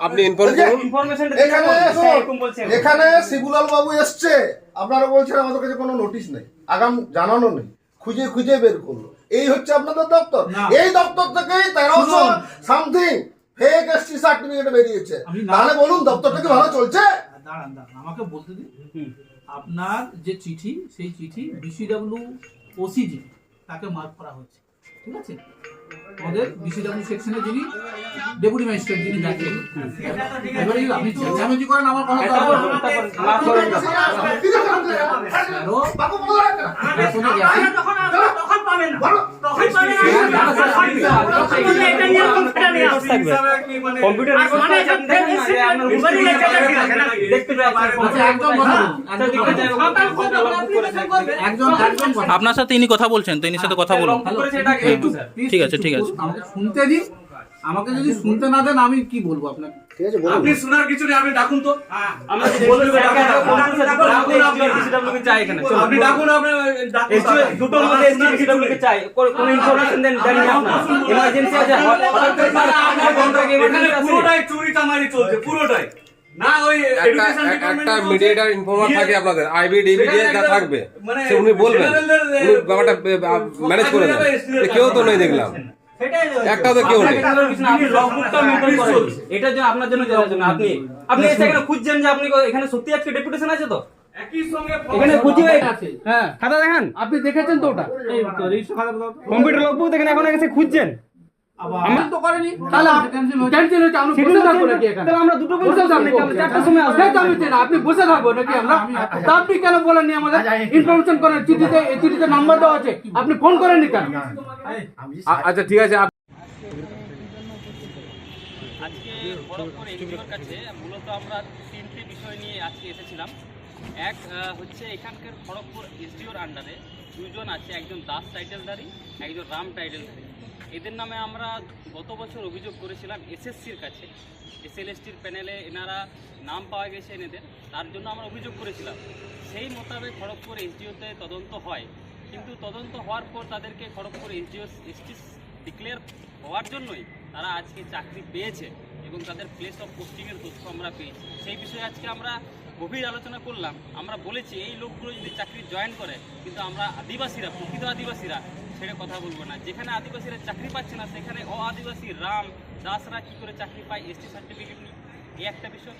আপনি এখানে শিবুলাল বাবু এসছে। আপনারা বলছেন আমাদের কাছে কোনো নোটিশ নেই। আগাম জানানো নেই। খুঁজে খুঁজে বের করল এই হচ্ছে আপনাদের দপ্তর এই দপ্তর থেকে তেরোশো সামথিং ফেক এসটি সার্টিফিকেট বেরিয়েছে তাহলে বলুন দপ্তরটা কি ভালো চলছে দাঁড়ান দাঁড়ান আমাকে বলতে দিন আপনার যে চিঠি সেই চিঠি বিসিডব্লিউ ওসিজি তাকে মার্ক করা হয়েছে ঠিক আছে আমাদের বিসিডব্লিউ সেকশনে যিনি ডেপুটি ম্যাজিস্ট্রেট যিনি দেখেন এবারে আপনি চেঁচামেচি করেন আমার কথা তো না। না। কম্পিউটার আপনার দেখতে আচ্ছা, একদম কথা সাথে ইনি কথা বলছেন তো ইনির সাথে কথা বলুন ঠিক আছে, ঠিক আছে। শুনতে দিন আমাকে যদি শুনতে না দেন আমি কি বলব আপনাকে? আপনি শোনার কিছু নেই আপনি ডাকুন তো। ডাকুন, কে চাই এখানে আপনি ডাকুন আপনার দুটোর মধ্যে কে চাই। কোন ইনফরমেশন দেন দেন না আপনার। এমার্জেন্সি আছে হঠাৎ করে আপনার কন্ট্রাক্ট এখানে পুরোটাই চুরি চামারি চলছে পুরোটাই। না ওই একটা education department একটা বলছে, মিডিয়েটার ইনফর্মার থাকে আপনাদের আইবি ডিবি সেটা যা থাকবে। মানে সে উনি বলবেন। উনি ব্যাপারটা ম্যানেজ করে দেন কেউ তো নেই দেখলাম। সেটাই তো কেউ নেই। আপনার জন্য আপনার জন্য জানার জন্য আপনি আপনি সেখানে খুঁজছেন যে আপনি এখানে সত্যি আজকে ডেপুটেশন আছে তো? হ্যাঁ। খাতা দেখান। আপনি দেখেছেন তো ওটা? এই তো রেজিস্টার খাতা দাও তো। কম্পিউটার লোক দেখেন এখন এসে খুঁজছেন। আপনি চারটার সময় আসবেন সেটা আমি চাই না, আপনি বসে থাকব নাকি আমরা? আপনি কেন বলেননি আমাদের? ইনফরমেশন করেন চিঠিতে এই চিঠিতে নাম্বার দেওয়া আছে। আপনি ফোন করেননি কেন? আচ্ছা ঠিক আছে আজকে খড়গপুর এনজিওর কাছে মূলত আমরা তিনটি বিষয় নিয়ে আজকে এসেছিলাম। এক হচ্ছে এখানকার খড়গপুর এসডিওর আন্ডারে দুজন আছে। একজন দাস টাইটেলধারী একজন রাম টাইটেলধারী এদের নামে আমরা গত বছর অভিযোগ করেছিলাম এসএসসির কাছে। এসএলএসটির প্যানেলে এনারা নাম পাওয়া গেছে এদের তার জন্য আমরা অভিযোগ করেছিলাম। সেই মোতাবেক খড়গপুর এসডিওতে তদন্ত হয়। কিন্তু তদন্ত হওয়ার পর তাদেরকে খড়গপুর এসডিও, এসটি ডিক্লেয়ার হওয়ার জন্যই তারা আজকে চাকরি পেয়েছে এবং তাদের প্লেস অফ পোস্টিংয়ের তথ্য আমরা পেয়েছি। সেই বিষয়ে আজকে আমরা গভীর আলোচনা করলাম। আমরা বলেছি, এই লোকগুলো যদি চাকরি জয়েন করে, কিন্তু আমরা আদিবাসীরা, প্রকৃত আদিবাসীরা ছেড়ে কথা বলব না। যেখানে আদিবাসীরা চাকরি পাচ্ছে না, সেখানে অ আদিবাসী রাম দাসরা কী করে চাকরি পায় এসটি সার্টিফিকেট নিয়ে? এই একটা বিষয়।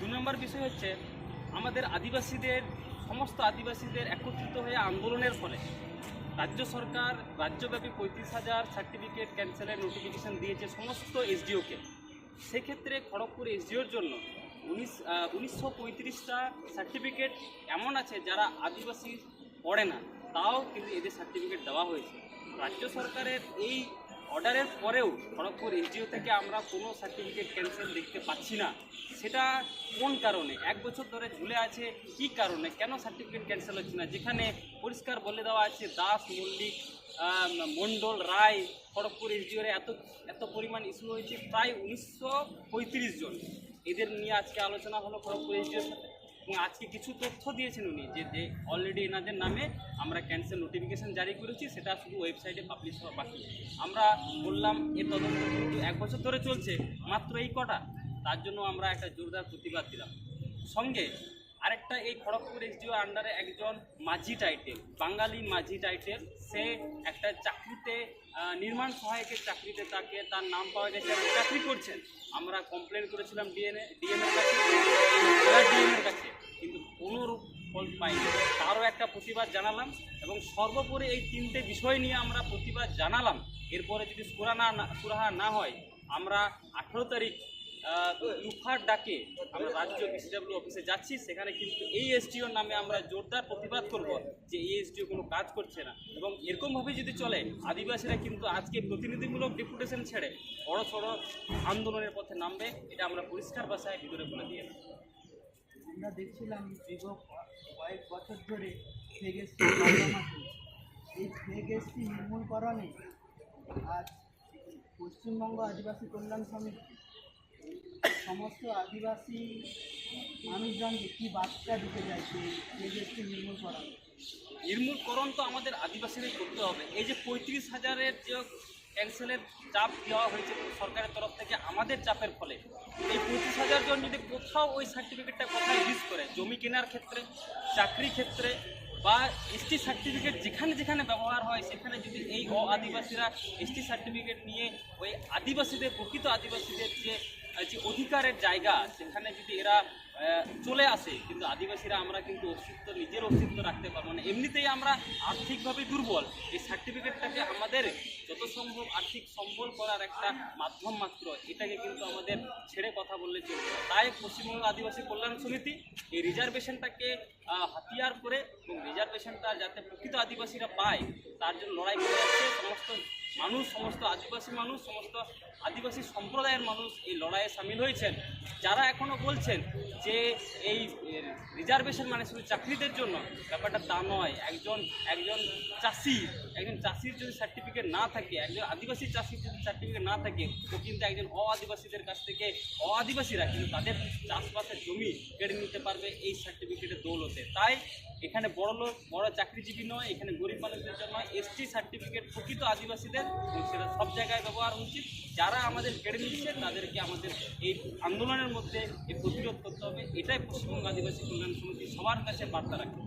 দু নম্বর বিষয় হচ্ছে, আমাদের আদিবাসীদের, সমস্ত আদিবাসীদের একত্রিত হয়ে আন্দোলনের ফলে রাজ্য সরকার রাজ্যব্যাপী পঁয়ত্রিশ হাজার সার্টিফিকেট ক্যান্সেলের নোটিফিকেশন দিয়েছে সমস্ত এসডিওকে। সেক্ষেত্রে খড়গপুর এসডিওর জন্য উনিশ উনিশশো পঁয়ত্রিশটা সার্টিফিকেট এমন আছে যারা আদিবাসী পড়ে না, তাও কিন্তু এদের সার্টিফিকেট দেওয়া হয়েছে। রাজ্য সরকারের এই অর্ডারের পরেও খড়গপুর এনজিও থেকে আমরা কোনো সার্টিফিকেট ক্যান্সেল দেখতে পাচ্ছি না। সেটা কোন কারণে? এক বছর ধরে ঝুলে আছে, কি কারণে? কেন সার্টিফিকেট ক্যান্সেল হচ্ছে না? যেখানে পরিষ্কার বলে দেওয়া আছে, দাস, মল্লিক মণ্ডল রায়, খড়গপুর এসডিওরে এত এত পরিমাণ ইস্যু হয়েছে, প্রায় উনিশশো পঁয়ত্রিশ জন। এদের নিয়ে আজকে আলোচনা হলো খড়গপুর এসডিওর সাথে। এবং আজকে কিছু তথ্য দিয়েছেন উনি যে যে অলরেডি এনাদের নামে আমরা ক্যান্সেল নোটিফিকেশন জারি করেছি, সেটা শুধু ওয়েবসাইটে পাবলিশ হওয়া বাকি। আমরা বললাম, এ তদন্ত কিন্তু এক বছর ধরে চলছে, মাত্র এই কটা। তার জন্য আমরা একটা জোরদার প্রতিবাদ দিলাম। সঙ্গে আরেকটা এই খড়গপুর এসডিও আন্ডারে একজন মাঝি টাইটেল বাঙালি মাঝি টাইটেল সে একটা চাকরিতে নির্মাণ সহায়কের চাকরিতে তাকে তার নাম পাওয়া গেছে চাকরি করছেন। আমরা কমপ্লেন করেছিলাম ডিএনএ ডিএমের কাছে ডিএমের কাছে। কোনো রূপ ফল পাইনি। তারও একটা প্রতিবাদ জানালাম এবং সর্বোপরি এই তিনটে বিষয় নিয়ে আমরা প্রতিবাদ জানালাম। এরপরে যদি সুরানা না সুরাহা না হয়, আমরা আঠেরো তারিখ লুফার ডাকে আমরা রাজ্য বিসিডাব্লিউ অফিসে যাচ্ছি। সেখানে কিন্তু এই এসডিওর নামে আমরা জোরদার প্রতিবাদ করব যে এই এসডিও কোনো কাজ করছে না। এবং এরকমভাবে যদি চলে, আদিবাসীরা কিন্তু আজকে প্রতিনিধিমূলক ডেপুটেশন ছেড়ে বড় সড়ো আন্দোলনের পথে নামবে, এটা আমরা পরিষ্কার ভাষায় ভিতরে বলে দিয়ে। আমরা দেখছিলাম বিগত কয়েক বছর ধরে আছে এই ফেগেসি নির্মূলকরণে আজ পশ্চিমবঙ্গ আদিবাসী কল্যাণ সমিতি, সমস্ত আদিবাসী মানুষজনকে কী বার্তা দিতে চাইছে ফেগেসি নির্মূল করা নির্মূলকরণ তো আমাদের আদিবাসীদের করতে হবে। এই যে পঁয়ত্রিশ হাজারের যে ক্যান্সেলের চাপ দেওয়া হয়েছে সরকারের তরফ থেকে, আমাদের চাপের ফলে এই পঁয়ত্রিশ হাজার জন যদি কোথাও ওই সার্টিফিকেটটা কোথায় ইউজ করে, জমি কেনার ক্ষেত্রে চাকরি ক্ষেত্রে বা এসটি সার্টিফিকেট যেখানে যেখানে ব্যবহার হয়, সেখানে যদি এই অ আদিবাসীরা এসটি সার্টিফিকেট নিয়ে ওই আদিবাসীদের, প্রকৃত আদিবাসীদের যে যে অধিকারের জায়গা, সেখানে যদি এরা চলে আসে। কিন্তু আদিবাসীরা আমরা কিন্তু অস্তিত্ব, নিজের অস্তিত্ব রাখতে পারব না। এমনিতেই আমরা আর্থিকভাবে দুর্বল। এই সার্টিফিকেটটাকে আমাদের যত সম্ভব আর্থিক সম্বল করার একটা মাধ্যম মাত্র, এটাকে কিন্তু আমাদের ছেড়ে কথা বললে চলবে তাই পশ্চিমবঙ্গ আদিবাসী কল্যাণ সমিতি এই রিজার্ভেশনটাকে হাতিয়ার করে এবং রিজার্ভেশনটা যাতে প্রকৃত আদিবাসীরা পায়, তার জন্য লড়াই করে যাচ্ছে সমস্ত মানুষ, সমস্ত আদিবাসী মানুষ, সমস্ত আদিবাসী সম্প্রদায়ের মানুষ এই লড়াইয়ে সামিল হয়েছেন। যারা এখনও বলছেন যে এই রিজার্ভেশন মানে শুধু চাকরিদের জন্য, ব্যাপারটা তা নয়। একজন একজন চাষি, একজন চাষির যদি সার্টিফিকেট না থাকে, একজন আদিবাসী চাষির যদি সার্টিফিকেট না থাকে ও কিন্তু একজন অ আদিবাসীদের কাছ থেকে অ আদিবাসীরা কিন্তু তাদের চাষবাসের জমি কেড়ে নিতে পারবে এই সার্টিফিকেটের দৌলতে। তাই এখানে বড় লোক, বড় চাকরিজীবী নয়, এখানে গরিব মানুষদের জন্য এসটি সার্টিফিকেট প্রকৃত আদিবাসীদের সেটা সব জায়গায় ব্যবহার উচিত যারা আমাদের কেড়ে নিচ্ছে, তাদেরকে আমাদের এই আন্দোলনের মধ্যে এই প্রতিরোধ করতে হবে। এটাই পশ্চিমবঙ্গ আদিবাসী কল্যাণ সমিতি সবার কাছে বার্তা রাখে।